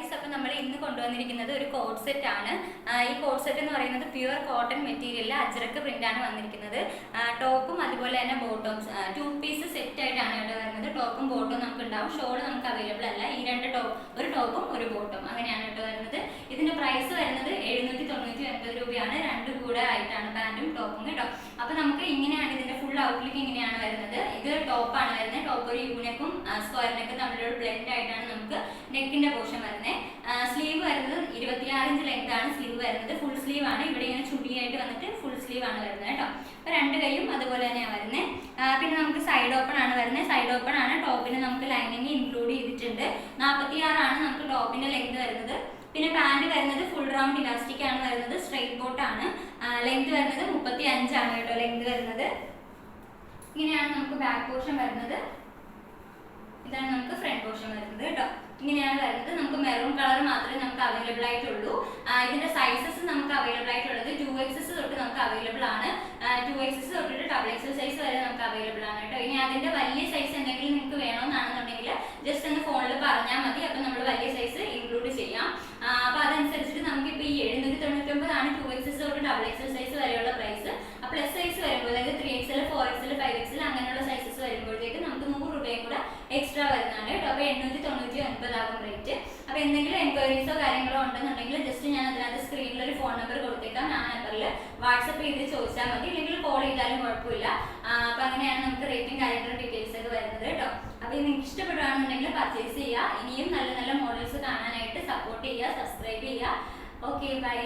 Guys അപ്പോൾ നമ്മൾ ഇന്ന് കൊണ്ടുവന്നിരിക്കുന്നത് ഒരു കോഡ് സെറ്റ് ആണ്. ഈ കോഡ് സെറ്റ് എന്ന് പറയുന്നത് പ്യുവർ കോട്ടൺ മെറ്റീരിയലിൽ അജ്രക്ക് പ്രിന്റ് ആണ് വന്നിരിക്കുന്നത്. ടോപ്പും അതുപോലെ തന്നെ ബോട്ടംസ് ടു പീസ് സെറ്റ് ആയിട്ടാണ് ഇവിടെ വരുന്നത്. ടോപ്പും ബോട്ടും നമുക്ക് ഉണ്ടാവും ഷോൾ നമുക്ക് അവൈലബിൾ അല്ല. ഈ രണ്ട് ടോപ്പ് ഒരു ടോപ്പും ഒരു ബോട്ടും അങ്ങനെയാണ് ഇവിടെ വരുന്നത്. ഇതിന്റെ പ്രൈസ് വരുന്നത് എഴുന്നൂറ്റി തൊണ്ണൂറ്റി ഒൻപത് രൂപയാണ്. രണ്ടും കൂടെ ആയിട്ടാണ് പാന്റും ടോപ്പും കേട്ടോ. അപ്പോൾ നമുക്ക് ഇങ്ങനെയാണ് ഇതിന്റെ ഫുൾ ഔട്ട്ലുക്ക് ഇങ്ങനെയാണ് വരുന്നത്. ഇത് ടോപ്പാണ് വരുന്നത്. ടോപ്പ് ഒരു യൂണിക്കും സ്ക്വയറിനൊക്കെ തമ്മിലൊരു ബ്ലെൻഡ് ആയിട്ടാണ് നമുക്ക് നെക്കിന്റെ പോർഷൻ വരുന്നത്. ഇരുപത്തിയാറ് ഇഞ്ച് ലെങ്ത് ആണ് സ്ലീവ് വരുന്നത്. ഫുൾ സ്ലീവ് ആണ്. ഇവിടെ ഇങ്ങനെ ചുടിയായിട്ട് വന്നിട്ട് ഫുൾ സ്ലീവ് ആണ് വരുന്നത് കേട്ടോ. അപ്പോൾ രണ്ട് കൈയും അതുപോലെ തന്നെയാണ് വരുന്നത് പിന്നെ നമുക്ക് സൈഡ് ഓപ്പൺ ആണ് വരുന്നത് സൈഡ് ഓപ്പൺ ആണ്. ടോപ്പിന് നമുക്ക് ലൈനിങ് ഇൻക്ലൂഡ് ചെയ്തിട്ടുണ്ട്. നാൽപ്പത്തി ആറാണ് നമുക്ക് ടോപ്പിന്റെ ലെങ്ത് വരുന്നത്. പിന്നെ പാന്റ് വരുന്നത് ഫുൾ റൗണ്ട് ഇലാസ്റ്റിക് ആണ് വരുന്നത്. സ്ട്രെയിറ്റ് ബോട്ട് ആണ്. ലെങ്ത് വരുന്നത് മുപ്പത്തി അഞ്ചാണ് കേട്ടോ ലെങ്ത് വരുന്നത്. ഇങ്ങനെയാണ് നമുക്ക് ബാക്ക് പോർഷൻ വരുന്നത്. ഇതാണ് നമുക്ക് ഫ്രണ്ട് പോർഷൻ വരുന്നത് കേട്ടോ. ഇങ്ങനെയാണ് വരുന്നത്. നമുക്ക് മെറൂൺ കളർ മാത്രമേ നമുക്ക് അവൈലബിൾ ആയിട്ടുള്ളൂ. ഇതിന്റെ സൈസസ് നമുക്ക് അവൈലബിൾ ആയിട്ടുള്ളത് ടു എക്സസ് തൊട്ട് നമുക്ക് അവൈലബിൾ ആണ്. ടു എക്സസ് തൊട്ടിട്ട് ഡബിൾ എക്സൽ സൈസ് വരെ നമുക്ക് അവൈലബിൾ ആണ് കേട്ടോ. ഇനി അതിന്റെ വലിയ സൈസ് എന്തെങ്കിലും നിങ്ങൾക്ക് വേണമെന്നാണെന്നുണ്ടെങ്കിൽ ജസ്റ്റ് ഒന്ന് ഫോണിൽ പറഞ്ഞാൽ മതി. അപ്പൊ നമ്മൾ വലിയ സൈസ് ഇൻക്ലൂഡ് ചെയ്യാം. അപ്പൊ അതനുസരിച്ചിട്ട് നമുക്ക് ഇപ്പൊ ഈ എഴുന്നൂറ്റി തൊണ്ണൂറ്റി ഒമ്പതാണ് ടു എക്സസ് തൊട്ട് ഡബിൾ എക്സൽ സൈസ് വരെയുള്ള പ്രൈസ് പ്ലസ് സൈസ് വരെ ഇതാകും റേറ്റ് അപ്പോൾ എന്തെങ്കിലും എൻക്വയറീസോ കാര്യങ്ങളോ ഉണ്ടെന്നുണ്ടെങ്കിൽ ജസ്റ്റ് ഞാൻ അതിനകത്ത് സ്ക്രീനിൽ ഒരു ഫോൺ നമ്പർ കൊടുത്തേക്കാം. ആ നമ്പറിൽ വാട്സപ്പ് ചെയ്ത് ചോദിച്ചാൽ മതി. ഇല്ലെങ്കിൽ കോൾ ചെയ്താലും കുഴപ്പമില്ല. അപ്പൊ അങ്ങനെയാണ് നമുക്ക് റേറ്റും കാര്യങ്ങളും ഡീറ്റെയിൽസ് ഒക്കെ വരുന്നത് കേട്ടോ. അപ്പോൾ ഇത് നിങ്ങൾക്ക് ഇഷ്ടപ്പെടുകയാണെന്നുണ്ടെങ്കിൽ പർച്ചേസ് ചെയ്യുക ഇനിയും നല്ല നല്ല മോഡൽസ് കാണാനായിട്ട് സപ്പോർട്ട് ചെയ്യുക സബ്സ്ക്രൈബ് ചെയ്യുക ഓക്കെ ബൈ